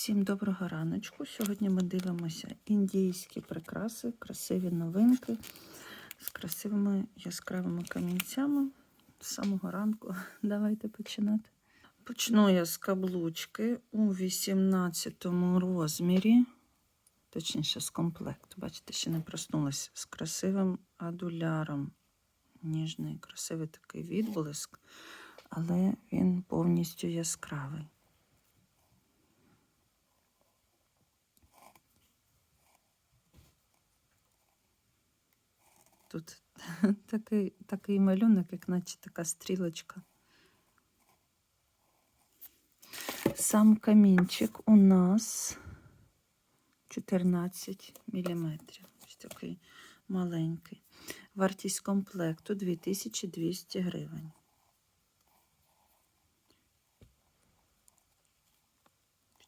Всім доброго раночку. Сьогодні ми дивимося індійські прикраси, красиві новинки з красивими яскравими камінцями. З самого ранку давайте починати. Почну я з каблучки у 18 розмірі, точніше, з комплекту. Бачите, ще не проснулася з красивим адуляром. Ніжний, красивий такий відблиск, але він повністю яскравий. Тут такий, такий малюнок, як наче така стрілочка. Сам камінчик у нас 14 мм. Ось такий маленький. Вартість комплекту 2200 гривень.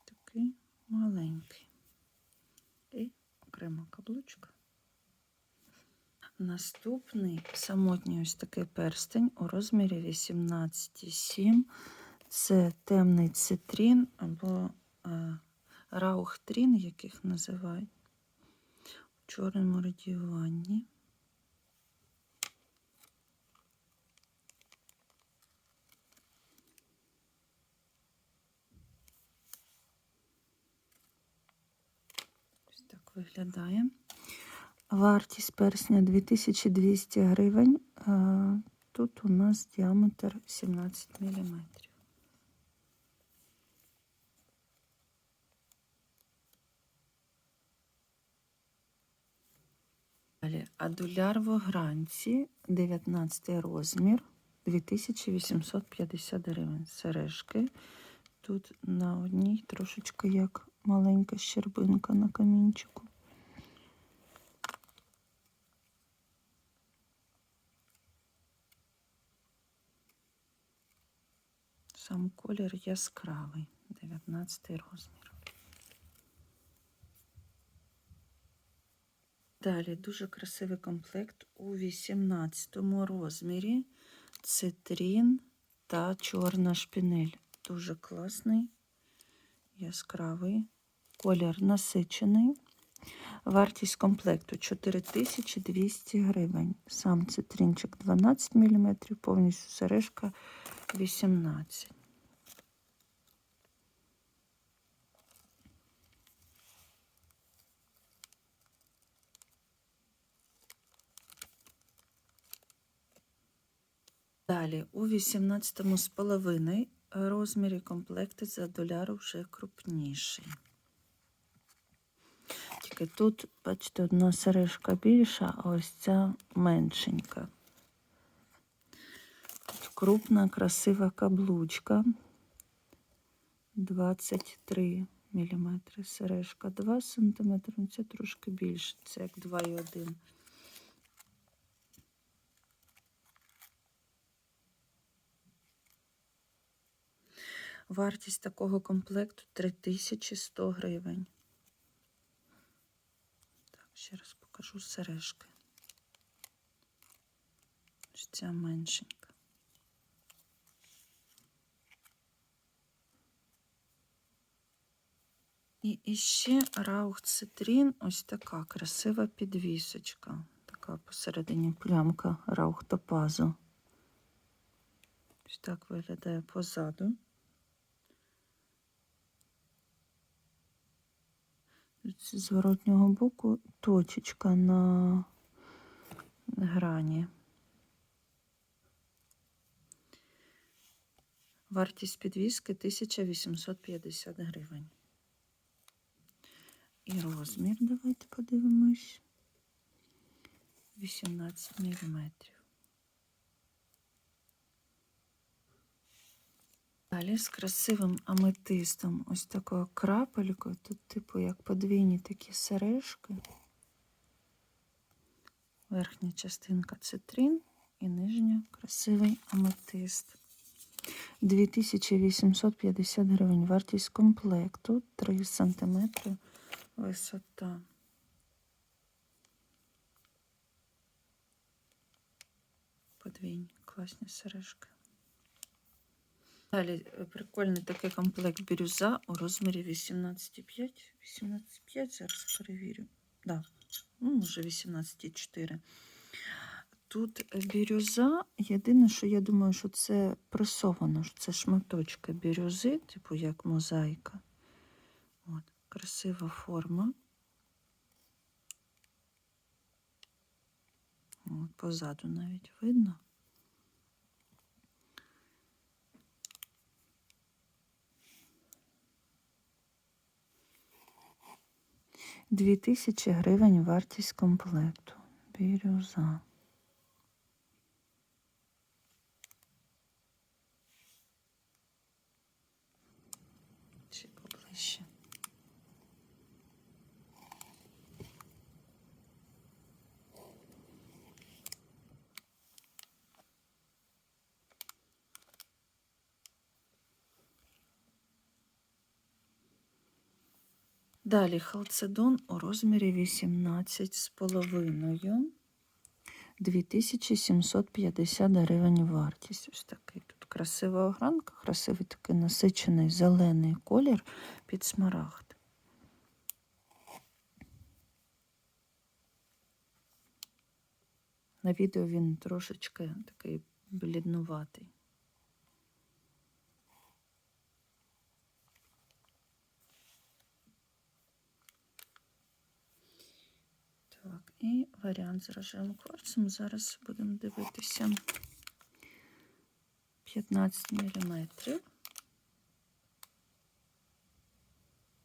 Такий маленький. І окрема каблучка. Наступний самотній ось такий перстень у розмірі 18,7. Це темний цитрін або е, раухтрін, яких називають у чорному радіюванні. Ось так виглядає. Вартість персня 2200 гривень. Тут у нас діаметр 17 мм. Далі адуляр в огранці 19 розмір 2850 гривень. Сережки. Тут на одній трошечки як маленька щербинка на камінчику. Сам колір яскравий, 19 розмір. Далі дуже красивий комплект у 18 розмірі. Цитрін та чорна шпінель. Дуже класний, яскравий, колір насичений. Вартість комплекту 4200 гривень. Сам цитринчик 12 мм, повністю сережка 18. Далі у 18 з половиною розмірі комплекти за доляр вже крупніший. Тільки тут, бачите, одна сережка більша, а ось ця меншенька. Тут крупна, красива каблучка. 23 мм. Сережка 2 см. Це трошки більше, це як 2,1 Вартість такого комплекту 3100 гривень. Так, ще раз покажу сережки. Ось ця меншенька. І іще раух цитрін, ось така красива підвісочка. Така посередині плямка раух топазу. Ось так виглядає позаду. З зворотнього боку точечка на грані. Вартість підвіски 1850 гривень. І розмір, давайте подивимось. 18 мм. Далі з красивим аметистом, ось такою крапелькою. Тут, типу, як подвійні такі сережки. Верхня частинка цитрин і нижня красивий аметист. 2850 гривень. Вартість комплекту 3 см висота. Подвійні класні сережки. Далі е, прикольний такий комплект бірюза у розмірі 18,5. 18,5, зараз перевірю. Да. Ну, може 18,4. Тут е, бірюза. Єдине, що я думаю, що це пресовано, що це шматочки бірюзи, типу як мозаїка. Красива форма. От, позаду навіть видно. Дві тисячі гривень вартість комплекту. Бірюза. Далі халцедон у розмірі 18 з половиною. 2750 гривень вартість. Ось такий тут красива огранка, красивий такий насичений зелений колір під смарагд. На відео він трошечки такий бліднуватий. Так, і варіант з рожевим кварцем. Зараз будемо дивитися 15 мм. У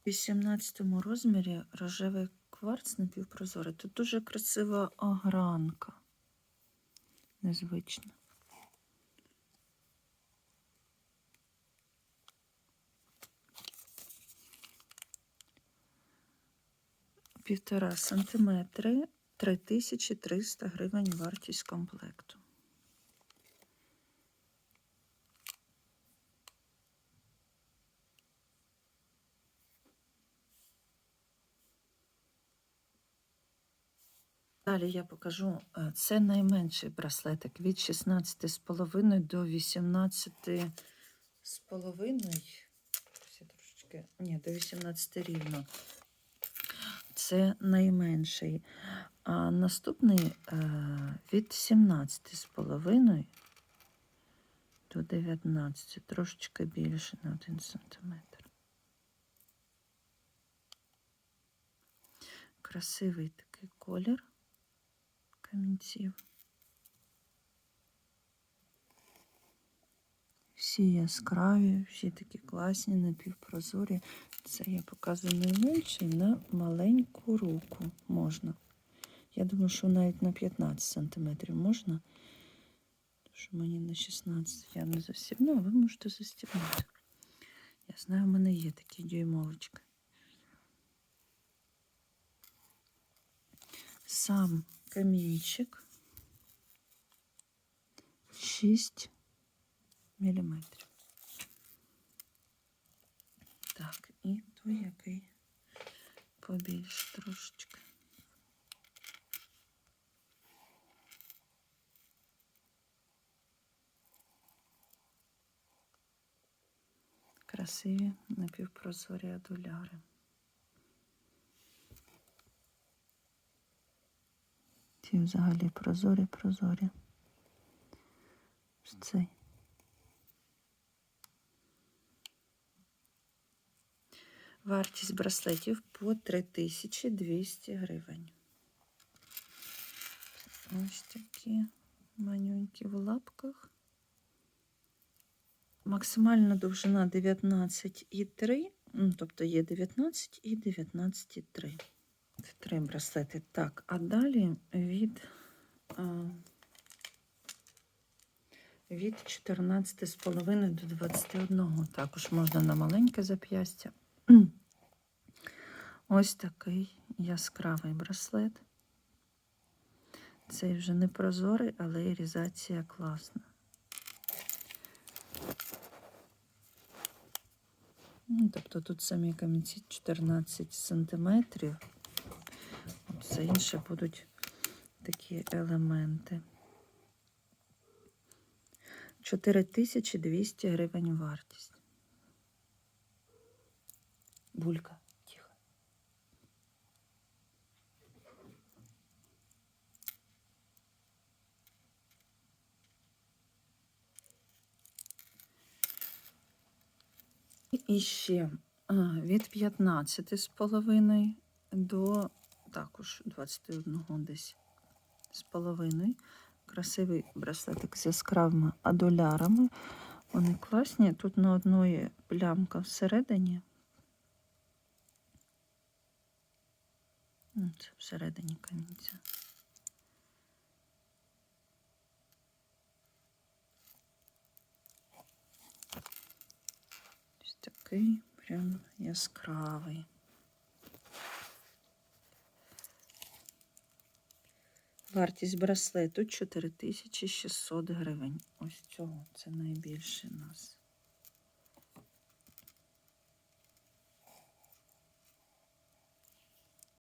18 розмірі рожевий кварц напівпрозорий. Тут дуже красива огранка. Незвична. Півтора сантиметри, 3300 гривень вартість комплекту. Далі я покажу, е, це найменший браслетик від 16,5 до 18,5. Ось я трошечки, ні, до 18 рівно. Це найменший. А наступний е, від 17,5 до 19, трошечки більше на 1 см. Красивий такий колір камінців. Всі яскраві, всі такі класні, напівпрозорі. Це я показую найменший на маленьку руку можна. Я думаю, що навіть на 15 сантиметрів можна. Що мені на 16 я не застібну, а ви можете застібнути. Я знаю, в мене є такі дюймовочки. Сам камінчик 6 міліметрів. Так, і той, який побільше трошечки. Красиві напівпрозорі адуляри. Ці взагалі прозорі, прозорі. Цей. Вартість браслетів по 3200 гривень. Ось такі манюнькі в лапках. Максимальна довжина 19,3, ну, тобто є 19 і 19,3. Це три браслети. Так, а далі від, від 14,5 до 21. Також можна на маленьке зап'ястя. Ось такий яскравий браслет. Цей вже не прозорий, але і різація класна. Ну, Тобто тут самі камінці 14 сантиметрів. Все інше будуть такі елементи. 4200 гривень вартість. Булька, І ще від 15 з половиною до також 21 десь з половиною. Красивий браслетик з яскравими адулярами. Вони класні. Тут на одної плямка всередині. Це всередині камінця. Ось такий прям яскравий. Вартість браслету 4600 гривень. Ось цього це найбільше у нас.